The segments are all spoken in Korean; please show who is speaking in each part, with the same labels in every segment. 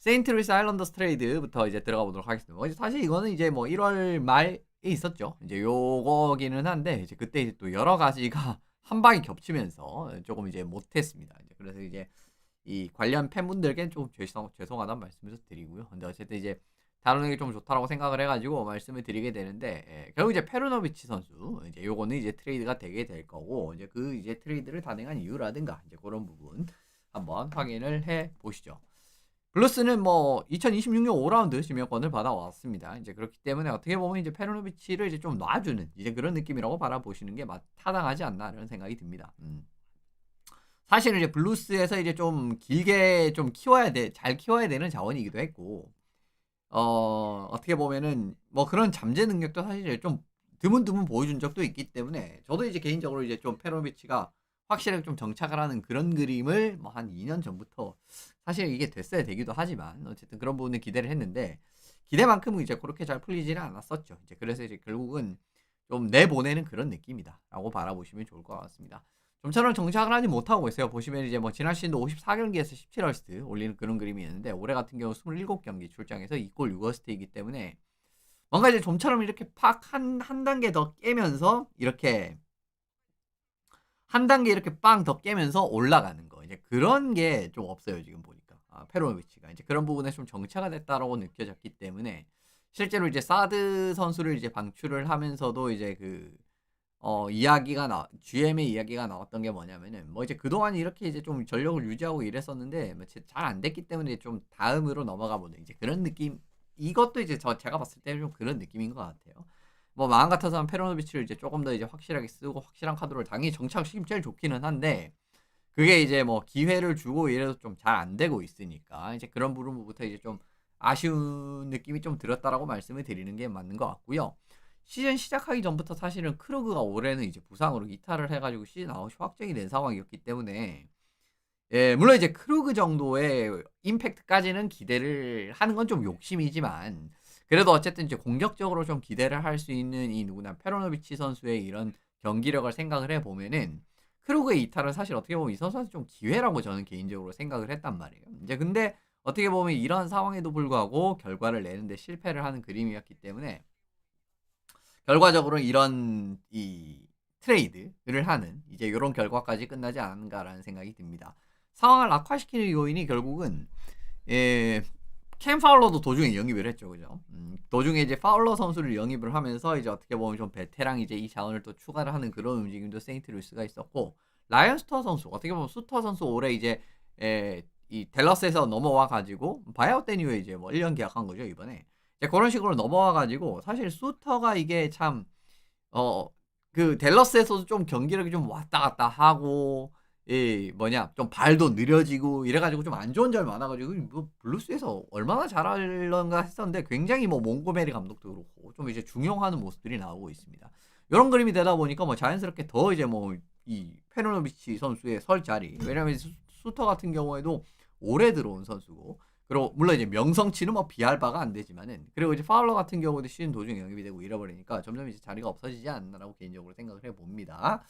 Speaker 1: 세인트루이스 아일랜더스 트레이드부터 이제 들어가 보도록 하겠습니다. 뭐 사실 이거는 이제 뭐 1월 말에 있었죠. 이제 요거기는 한데 이제 그때 이제 또 여러 가지가 한 방에 겹치면서 조금 이제 못했습니다. 이제 그래서 이제 이 관련 팬분들께는 좀 죄송 죄송하다는 말씀을 드리고요. 근데 어쨌든 이제 다루는 게 좀 좋다라고 생각을 해가지고 말씀을 드리게 되는데 예, 결국 이제 페르노비치 선수 이제 요거는 이제 트레이드가 되게 될 거고 이제 그 이제 트레이드를 단행한 이유라든가 이제 그런 부분 한번 확인을 해 보시죠. 블루스는 뭐 2026년 5라운드 지명권을 받아왔습니다. 이제 그렇기 때문에 어떻게 보면 이제 페르노비치를 이제 좀 놔주는 이제 그런 느낌이라고 바라보시는 게 타당하지 않나라는 생각이 듭니다. 음. 사실은 이제 블루스에서 이제 좀 길게 좀 키워야 돼, 잘 키워야 되는 자원이기도 했고, 어, 어떻게 보면은 뭐 그런 잠재 능력도 사실 좀 드문드문 보여준 적도 있기 때문에 저도 이제 개인적으로 이제 좀 페로비치가 확실하게 좀 정착을 하는 그런 그림을 뭐 한 2년 전부터 사실 이게 됐어야 되기도 하지만 어쨌든 그런 부분을 기대를 했는데 기대만큼은 이제 그렇게 잘 풀리지는 않았었죠. 이제 그래서 이제 결국은 좀 내보내는 그런 느낌이다라고 바라보시면 좋을 것 같습니다. 좀처럼 정착을 하지 못하고 있어요. 보시면 이제 뭐 지난 시즌도 54경기에서 17어스트 올리는 그런 그림이었는데 올해 같은 경우 27경기 출장에서 2골 6어스트이기 때문에 뭔가 이제 좀처럼 이렇게 팍 한 한 단계 더 깨면서 이렇게 한 단계 이렇게 빵 더 깨면서 올라가는 거. 이제 그런 게 좀 없어요 지금 보니까. 아, 페로노비치가. 이제 그런 부분에 좀 정체가 됐다라고 느껴졌기 때문에 실제로 이제 사드 선수를 이제 방출을 하면서도 이제 그 어, 이야기가 나, GM의 이야기가 나왔던 게 뭐냐면은, 뭐 이제 그동안 이렇게 이제 좀 전력을 유지하고 이랬었는데, 뭐 잘안 됐기 때문에 좀 다음으로 넘어가 보는 이제 그런 느낌, 이것도 이제 저, 제가 봤을 때는 좀 그런 느낌인 것 같아요. 뭐 마음 같아서는 페로노비치를 이제 조금 더 이제 확실하게 쓰고 확실한 카드를 당연히 정착시키면 제일 좋기는 한데, 그게 이제 뭐 기회를 주고 이래도 좀잘 안 되고 있으니까, 이제 그런 부분부터 이제 좀 아쉬운 느낌이 좀 들었다라고 말씀을 드리는 게 맞는 것 같고요. 시즌 시작하기 전부터 사실은 크루그가 올해는 이제 부상으로 이탈을 해가지고 시즌 아웃이 확정이 된 상황이었기 때문에 예, 물론 이제 크루그 정도의 임팩트까지는 기대를 하는 건 좀 욕심이지만 그래도 어쨌든 이제 공격적으로 좀 기대를 할 수 있는 이 누구나 페로노비치 선수의 이런 경기력을 생각을 해 보면은 크루그의 이탈은 사실 어떻게 보면 이 선수한테 좀 기회라고 저는 개인적으로 생각을 했단 말이에요. 이제 근데 어떻게 보면 이런 상황에도 불구하고 결과를 내는데 실패를 하는 그림이었기 때문에 결과적으로 이런 이 트레이드를 하는 이제 이런 결과까지 끝나지 않은가라는 생각이 듭니다. 상황을 악화시키는 요인이 결국은 예, 캠 파울러도 도중에 영입을 했죠, 그죠? 음, 도중에 이제 파울러 선수를 영입을 하면서 이제 어떻게 보면 좀 베테랑 이제 이 자원을 또 추가를 하는 그런 움직임도 세인트 루이스가 있었고 라이언 스터 선수 어떻게 보면 수터 선수 올해 이제 에, 이 델러스에서 넘어와 가지고 바이아웃 된 이후에 이제 뭐 1년 계약한 거죠 이번에 그런 식으로 넘어와 가지고 사실 수터가 이게 참 어 그 댈러스에서도 좀 경기력이 좀 왔다 갔다 하고 이 뭐냐 좀 발도 느려지고 이래 가지고 좀 안 좋은 점이 많아 가지고 뭐 블루스에서 얼마나 잘할런가 했었는데 굉장히 뭐 몽고메리 감독도 그렇고 좀 이제 중용하는 모습들이 나오고 있습니다. 이런 그림이 되다 보니까 뭐 자연스럽게 더 이제 뭐 이 페노노비치 선수의 설 자리 왜냐면 수터 같은 경우에도 오래 들어온 선수고 그리고 물론 이제 명성치는 뭐 비할 바가 안 되지만은 그리고 이제 파울러 같은 경우도 시즌 도중에 영입이 되고 잃어버리니까 점점 이제 자리가 없어지지 않나라고 개인적으로 생각을 해봅니다.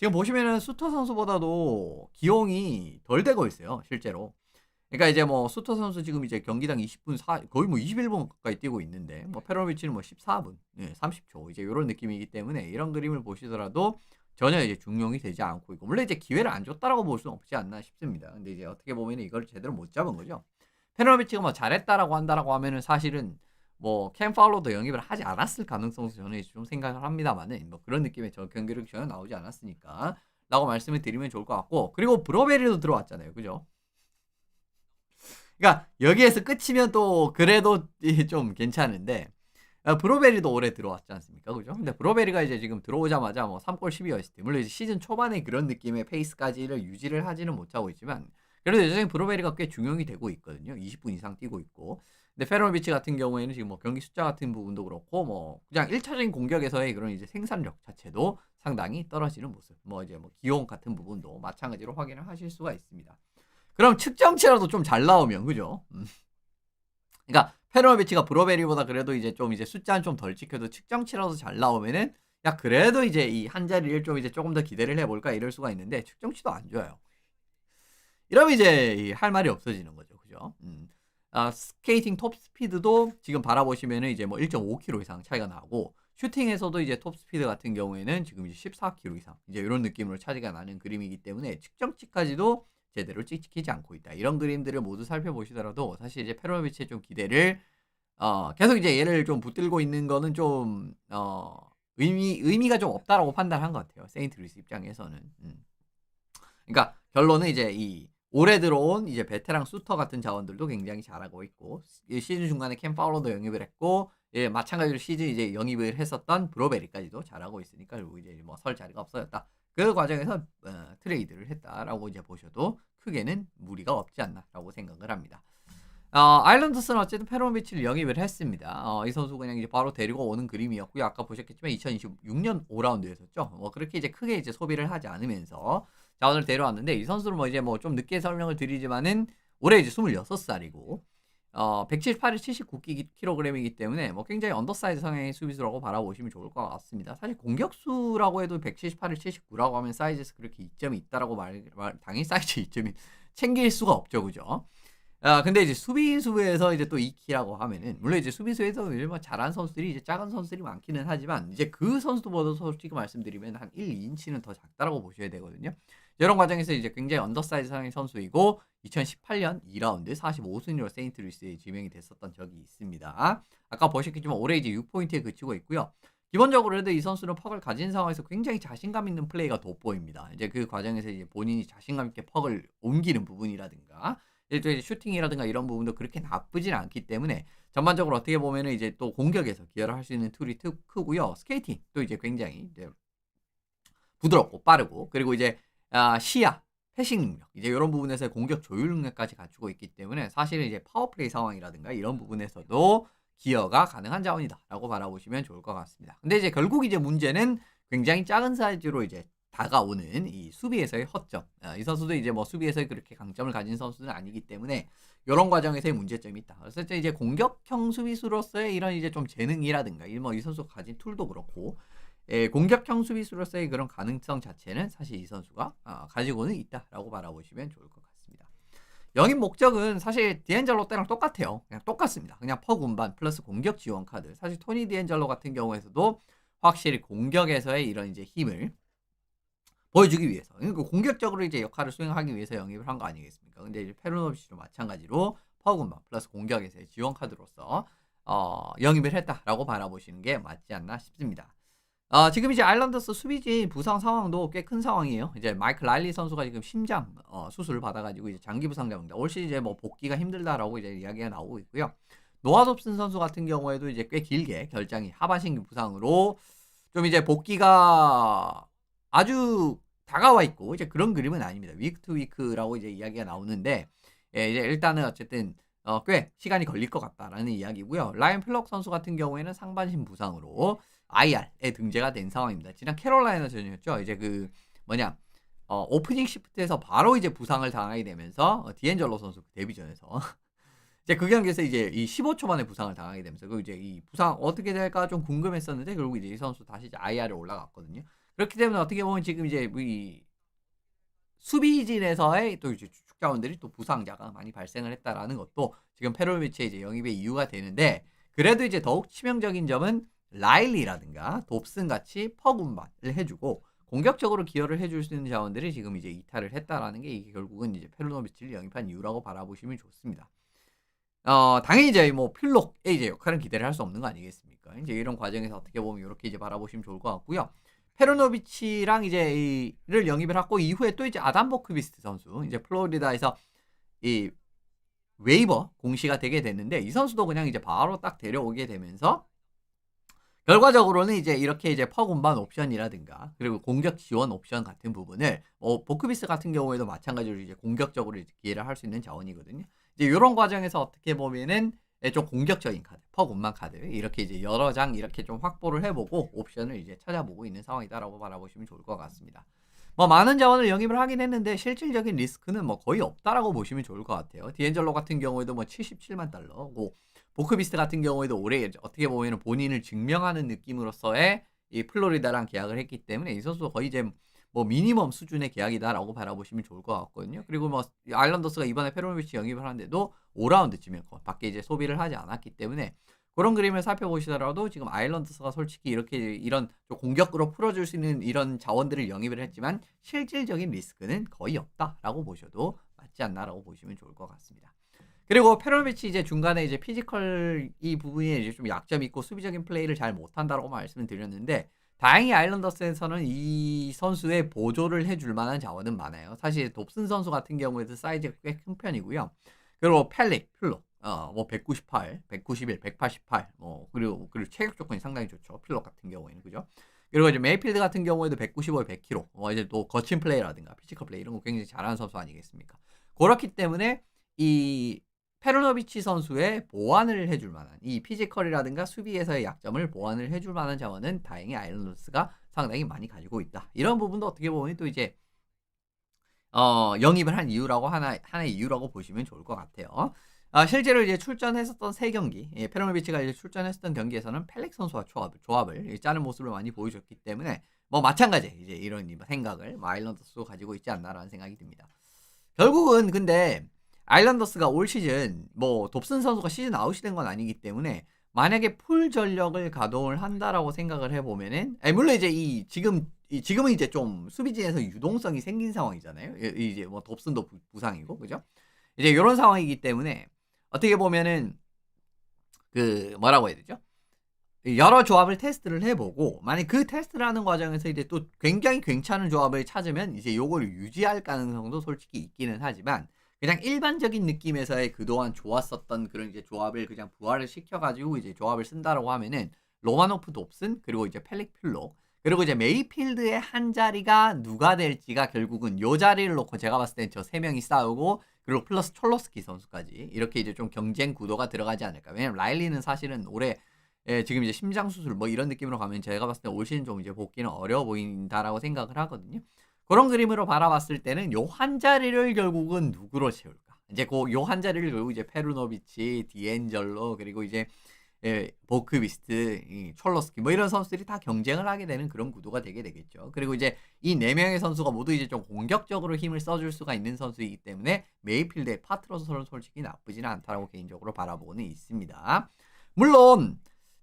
Speaker 1: 지금 보시면은 수터 선수보다도 기용이 덜 되고 있어요, 실제로. 그러니까 이제 뭐 수터 선수 지금 이제 경기당 20분 4 거의 뭐 21분 가까이 뛰고 있는데 뭐 페로비치는 뭐 14분, 네, 30초 이제 이런 느낌이기 때문에 이런 그림을 보시더라도 전혀 이제 중용이 되지 않고 있고 물론 이제 기회를 안 줬다라고 볼 수는 없지 않나 싶습니다. 근데 이제 어떻게 보면 이걸 제대로 못 잡은 거죠. 페노비치가 뭐 잘했다라고 한다라고 하면은 사실은 뭐캠 파울로도 영입을 하지 않았을 가능성도 저는 좀 생각을 합니다만은 뭐 그런 느낌의 저 경기력이 전혀 나오지 않았으니까 라고 말씀을 드리면 좋을 것 같고 그리고 브로베리도 들어왔잖아요 그죠 그러니까 여기에서 끝이면 또 그래도 좀 괜찮은데 아, 브로베리도 올해 들어왔지 않습니까 그죠 근데 브로베리가 이제 지금 들어오자마자 뭐 3골 12어시스트 물론 시즌 초반에 그런 느낌의 페이스까지를 유지를 하지는 못하고 있지만 그래도 여전히 브로베리가 꽤 중용이 되고 있거든요. 20분 이상 뛰고 있고. 근데 페로비치 같은 경우에는 지금 뭐 경기 숫자 같은 부분도 그렇고 뭐 그냥 1차적인 공격에서의 그런 이제 생산력 자체도 상당히 떨어지는 모습. 뭐 이제 뭐 기용 같은 부분도 마찬가지로 확인을 하실 수가 있습니다. 그럼 측정치라도 좀 잘 나오면 그죠? 음. 그러니까 페로비치가 브로베리보다 그래도 이제 좀 이제 숫자는 좀 덜 찍혀도 측정치라도 잘 나오면은 야 그래도 이제 이 한 자리를 좀 이제 조금 더 기대를 해볼까 이럴 수가 있는데 측정치도 안 좋아요. 이러면 이제 할 말이 없어지는 거죠. 그죠? 음. 아, 스케이팅 톱 스피드도 지금 바라보시면은 이제 뭐 1.5km 이상 차이가 나고 슈팅에서도 이제 톱 스피드 같은 경우에는 지금 이제 14km 이상 이제 이런 느낌으로 차이가 나는 그림이기 때문에 측정치까지도 제대로 찍히지 않고 있다. 이런 그림들을 모두 살펴보시더라도 사실 이제 페로비치의 좀 기대를 어, 계속 이제 얘를 좀 붙들고 있는 거는 좀 어, 의미 의미가 좀 없다라고 판단한 것 같아요. 세인트 루이스 입장에서는. 음. 그러니까 결론은 이제 이 올해 들어온 이제 베테랑 수터 같은 자원들도 굉장히 잘하고 있고 이 시즌 중간에 캠 파울러도 영입을 했고 예, 마찬가지로 시즌 이제 영입을 했었던 브로베리까지도 잘하고 있으니까 이제 뭐 설 자리가 없어졌다. 그 과정에서 어, 트레이드를 했다라고 이제 보셔도 크게는 무리가 없지 않나라고 생각을 합니다. 어, 아일랜드스는 어쨌든 페로비치를 영입을 했습니다. 어, 이 선수 그냥 이제 바로 데리고 오는 그림이었고요. 아까 보셨겠지만 2026년 5라운드였었죠. 뭐 그렇게 이제 크게 이제 소비를 하지 않으면서 자원을 데려왔는데 이 선수는 뭐 이제 뭐 좀 늦게 설명을 드리지만은 올해 이제 26살이고 어 178에 79kg이기 때문에 뭐 굉장히 언더사이즈 성향의 수비수라고 바라보시면 좋을 것 같습니다. 사실 공격수라고 해도 178에 79라고 하면 사이즈에서 그렇게 이점이 있다라고 말, 말 당연히 사이즈 이점이 챙길 수가 없죠, 그죠? 아 근데 이제 수비수에서 이제 또 2키라고 하면은 물론 이제 수비수에서 일반 잘하는 선수들이 이제 작은 선수들이 많기는 하지만 이제 그 선수들보다 솔직히 말씀드리면 한 1, 2인치는 더 작다라고 보셔야 되거든요. 이런 과정에서 이제 굉장히 언더사이즈 상의 선수이고 2018년 2라운드 45순위로 세인트루이스에 지명이 됐었던 적이 있습니다. 아까 보셨겠지만 올해 이제 6포인트에 그치고 있고요. 기본적으로 해도 이 선수는 퍽을 가진 상황에서 굉장히 자신감 있는 플레이가 돋보입니다. 이제 그 과정에서 이제 본인이 자신감 있게 퍽을 옮기는 부분이라든가 일종의 슈팅이라든가 이런 부분도 그렇게 나쁘진 않기 때문에 전반적으로 어떻게 보면은 이제 또 공격에서 기여를 할 수 있는 툴이 크고요. 스케이팅 또 이제 굉장히 이제 부드럽고 빠르고 그리고 이제 아, 시야, 패싱 능력 이제 이런 부분에서 공격 조율 능력까지 갖추고 있기 때문에 사실은 이제 파워플레이 상황이라든가 이런 부분에서도 기여가 가능한 자원이다라고 바라보시면 좋을 것 같습니다. 근데 이제 결국 이제 문제는 굉장히 작은 사이즈로 이제 다가오는 이 수비에서의 허점. 아, 이 선수도 이제 뭐 수비에서 그렇게 강점을 가진 선수는 아니기 때문에 이런 과정에서의 문제점이 있다. 그래서 이제 공격형 수비수로서의 이런 이제 좀 재능이라든가 뭐이 선수가 가진 툴도 그렇고 예, 공격형 수비수로서의 그런 가능성 자체는 사실 이 선수가 아, 가지고는 있다라고 바라보시면 좋을 것 같습니다. 영입 목적은 사실 디엔젤로 때랑 똑같아요. 그냥 똑같습니다. 그냥 퍼 운반 플러스 공격 지원 카드. 사실 토니 디엔젤로 같은 경우에서도 확실히 공격에서의 이런 이제 힘을 보여주기 위해서 그러니까 공격적으로 이제 역할을 수행하기 위해서 영입을 한 거 아니겠습니까? 근데 이제 페루노비치도 마찬가지로 퍼군만 플러스 공격에서의 지원 카드로서 어, 영입을 했다라고 바라보시는 게 맞지 않나 싶습니다. 어, 지금 이제 아일랜더스 수비진 부상 상황도 꽤 큰 상황이에요. 이제 마이클 라일리 선수가 지금 심장 어, 수술을 받아가지고 이제 장기 부상자입니다. 올 시즌 이제 뭐 복귀가 힘들다라고 이제 이야기가 나오고 있고요. 노아 dob슨 선수 같은 경우에도 이제 꽤 길게 결장이 하반신 부상으로 좀 이제 복귀가 아주 다가와 있고 이제 그런 그림은 아닙니다. 위크 투 위크라고 이제 이야기가 나오는데 예, 이제 일단은 어쨌든 어, 꽤 시간이 걸릴 것 같다라는 이야기고요. 라이언 플럭 선수 같은 경우에는 상반신 부상으로 IR에 등재가 된 상황입니다. 지난 캐롤라이나 전이었죠. 이제 그 뭐냐 어, 오프닝 시프트에서 바로 이제 부상을 당하게 되면서 어, 디엔젤로 선수 그 데뷔전에서 이제 그 경기에서 이제 이 15초 만에 부상을 당하게 되면서 그 이제 이 부상 어떻게 될까 좀 궁금했었는데 결국 이제 이 선수 다시 이제 IR에 올라갔거든요. 그렇기 때문에 어떻게 보면 지금 이제 뭐이 수비진에서의 또 이제 주축 자원들이 또 부상자가 많이 발생을 했다라는 것도 지금 페로비치의 이제 영입의 이유가 되는데 그래도 이제 더욱 치명적인 점은 라일리라든가 dob슨 같이 퍼군반을 해주고 공격적으로 기여를 해줄 수 있는 자원들이 지금 이제 이탈을 했다라는 게 이게 결국은 이제 페르노비치를 영입한 이유라고 바라보시면 좋습니다. 어, 당연히 이제 뭐 필록의 이제 역할은 기대를 할 수 없는 거 아니겠습니까? 이제 이런 과정에서 어떻게 보면 이렇게 이제 바라보시면 좋을 것 같고요. 페르노비치랑 이제 이를 영입을 하고 이후에 또 이제 아담 버크비스트 선수 이제 플로리다에서 이 웨이버 공시가 되게 됐는데 이 선수도 그냥 이제 바로 딱 데려오게 되면서 결과적으로는 이제 이렇게 이제 퍼군반 옵션이라든가 그리고 공격 지원 옵션 같은 부분을 어, 보크비스 같은 경우에도 마찬가지로 이제 공격적으로 이제 기회를 할 수 있는 자원이거든요. 이제 이런 과정에서 어떻게 보면은 예, 좀 공격적인 카드, 퍼군만 카드 이렇게 이제 여러 장 이렇게 좀 확보를 해보고 옵션을 이제 찾아보고 있는 상황이다라고 바라보시면 좋을 것 같습니다. 뭐 많은 자원을 영입을 하긴 했는데 실질적인 리스크는 뭐 거의 없다라고 보시면 좋을 것 같아요. 디엔젤로 같은 경우에도 뭐 77만 달러고 보크비스트 같은 경우에도 올해 어떻게 보면 본인을 증명하는 느낌으로서의 이 플로리다랑 계약을 했기 때문에 이 선수가 거의 이제 뭐 미니멈 수준의 계약이다라고 바라보시면 좋을 것 같거든요. 그리고 뭐 아일랜더스가 이번에 페로노비치 영입을 하는데도 5라운드쯤에 밖에 이제 소비를 하지 않았기 때문에 그런 그림을 살펴보시더라도 지금 아일랜드스가 솔직히 이렇게 이런 좀 공격으로 풀어줄 수 있는 이런 자원들을 영입을 했지만 실질적인 리스크는 거의 없다라고 보셔도 맞지 않나라고 보시면 좋을 것 같습니다. 그리고 페로비치 이제 중간에 이제 피지컬 이 부분에 이제 좀 약점이 있고 수비적인 플레이를 잘 못한다라고 말씀을 드렸는데 다행히 아일랜더스에서는 이 선수의 보조를 해줄 만한 자원은 많아요. 사실 dob슨 선수 같은 경우에도 사이즈가 꽤 큰 편이고요. 그리고 펠릭, 필로, 어, 뭐 198, 191, 188, 뭐 그리고 그리고 체격 조건이 상당히 좋죠. 필로 같은 경우에는 그죠? 그리고 이제 메이필드 같은 경우에도 195, 100kg, 뭐 이제 또 거친 플레이라든가 피지컬 플레이 이런 거 굉장히 잘하는 선수 아니겠습니까? 그렇기 때문에 이 페르노비치 선수의 보완을 해줄 만한 이 피지컬이라든가 수비에서의 약점을 보완을 해줄 만한 자원은 다행히 아일랜드스가 상당히 많이 가지고 있다. 이런 부분도 어떻게 보면 또 이제 어, 영입을 한 이유라고 하나 하나의 이유라고 보시면 좋을 것 같아요. 아, 실제로 이제 출전했었던 세 경기, 예, 페르노비치가 이제 출전했었던 경기에서는 펠렉 선수와 조합, 조합을 짜는 모습을 많이 보여줬기 때문에 뭐 마찬가지 이제 이런 생각을 뭐 아일랜드스도 가지고 있지 않나라는 생각이 듭니다. 결국은 근데 아일랜더스가 올 시즌 뭐 dob슨 선수가 시즌 아웃이 된 건 아니기 때문에 만약에 풀 전력을 가동을 한다라고 생각을 해보면은 에, 물론 이제 이 지금 이 지금은 이제 좀 수비진에서 유동성이 생긴 상황이잖아요. 이- 이제 뭐 부- 부상이고 그죠? 이제 이런 상황이기 때문에 어떻게 보면은 그 뭐라고 해야 되죠? 여러 조합을 테스트를 해보고 만약 그 테스트를 하는 과정에서 이제 또 굉장히 괜찮은 조합을 찾으면 이제 요걸 유지할 가능성도 솔직히 있기는 하지만 그냥 일반적인 느낌에서의 그동안 좋았었던 그런 이제 조합을 그냥 부활을 시켜가지고 이제 조합을 쓴다라고 하면은 로마노프 돕슨 그리고 이제 펠릭 필로 그리고 이제 메이필드의 한 자리가 누가 될지가 결국은 요 자리를 놓고 제가 봤을 땐 저 세 명이 싸우고 그리고 플러스 촐로스키 선수까지 이렇게 이제 좀 경쟁 구도가 들어가지 않을까 왜냐면 라일리는 사실은 올해 예, 지금 이제 심장 수술 뭐 이런 느낌으로 가면 제가 봤을 때 올 시즌 좀 이제 복귀는 어려워 보인다라고 생각을 하거든요. 그런 그림으로 바라봤을 때는 요 한 자리를 결국은 누구로 채울까? 이제 그 요 한 자리를 결국 이제 페루노비치, 디엔젤로 그리고 이제 예, 보크비스트, 이 촐로스키 뭐 이런 선수들이 다 경쟁을 하게 되는 그런 구도가 되게 되겠죠. 그리고 이제 이 네 명의 선수가 모두 이제 좀 공격적으로 힘을 써줄 수가 있는 선수이기 때문에 메이필드의 파트너스는 솔직히 나쁘지는 않다라고 개인적으로 바라보고는 있습니다. 물론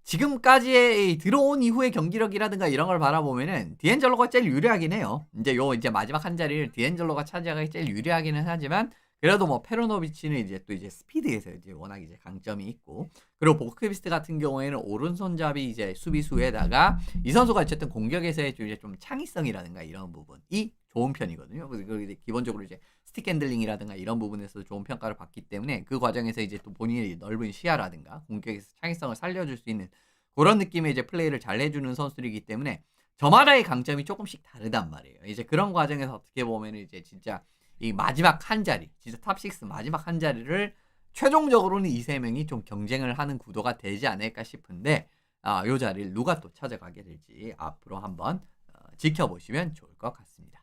Speaker 1: 지금까지의 들어온 이후의 경기력이라든가 이런 걸 바라보면은 디엔젤로가 제일 유리하긴 해요. 이제 요 이제 마지막 한 자리를 디엔젤로가 차지하기 제일 유리하기는 하지만 그래도 뭐 페로노비치는 이제 또 이제 스피드에서 이제 워낙 이제 강점이 있고 그리고 보크비스트 같은 경우에는 오른손잡이 이제 수비수에다가 이 선수가 어쨌든 공격에서의 좀 이제 좀 창의성이라든가 이런 부분이 좋은 편이거든요. 이제 기본적으로 이제 스틱 핸들링이라든가 이런 부분에서 좋은 평가를 받기 때문에 그 과정에서 이제 또 본인의 넓은 시야라든가 공격에서 창의성을 살려줄 수 있는 그런 느낌의 이제 플레이를 잘 해주는 선수이기 때문에 저마다의 강점이 조금씩 다르단 말이에요. 이제 그런 과정에서 어떻게 보면 이제 진짜 이 마지막 한 자리, 진짜 탑6 마지막 한 자리를 최종적으로는 이 세 명이 좀 경쟁을 하는 구도가 되지 않을까 싶은데 아, 요 자리를 누가 또 찾아가게 될지 앞으로 한번 어, 지켜보시면 좋을 것 같습니다.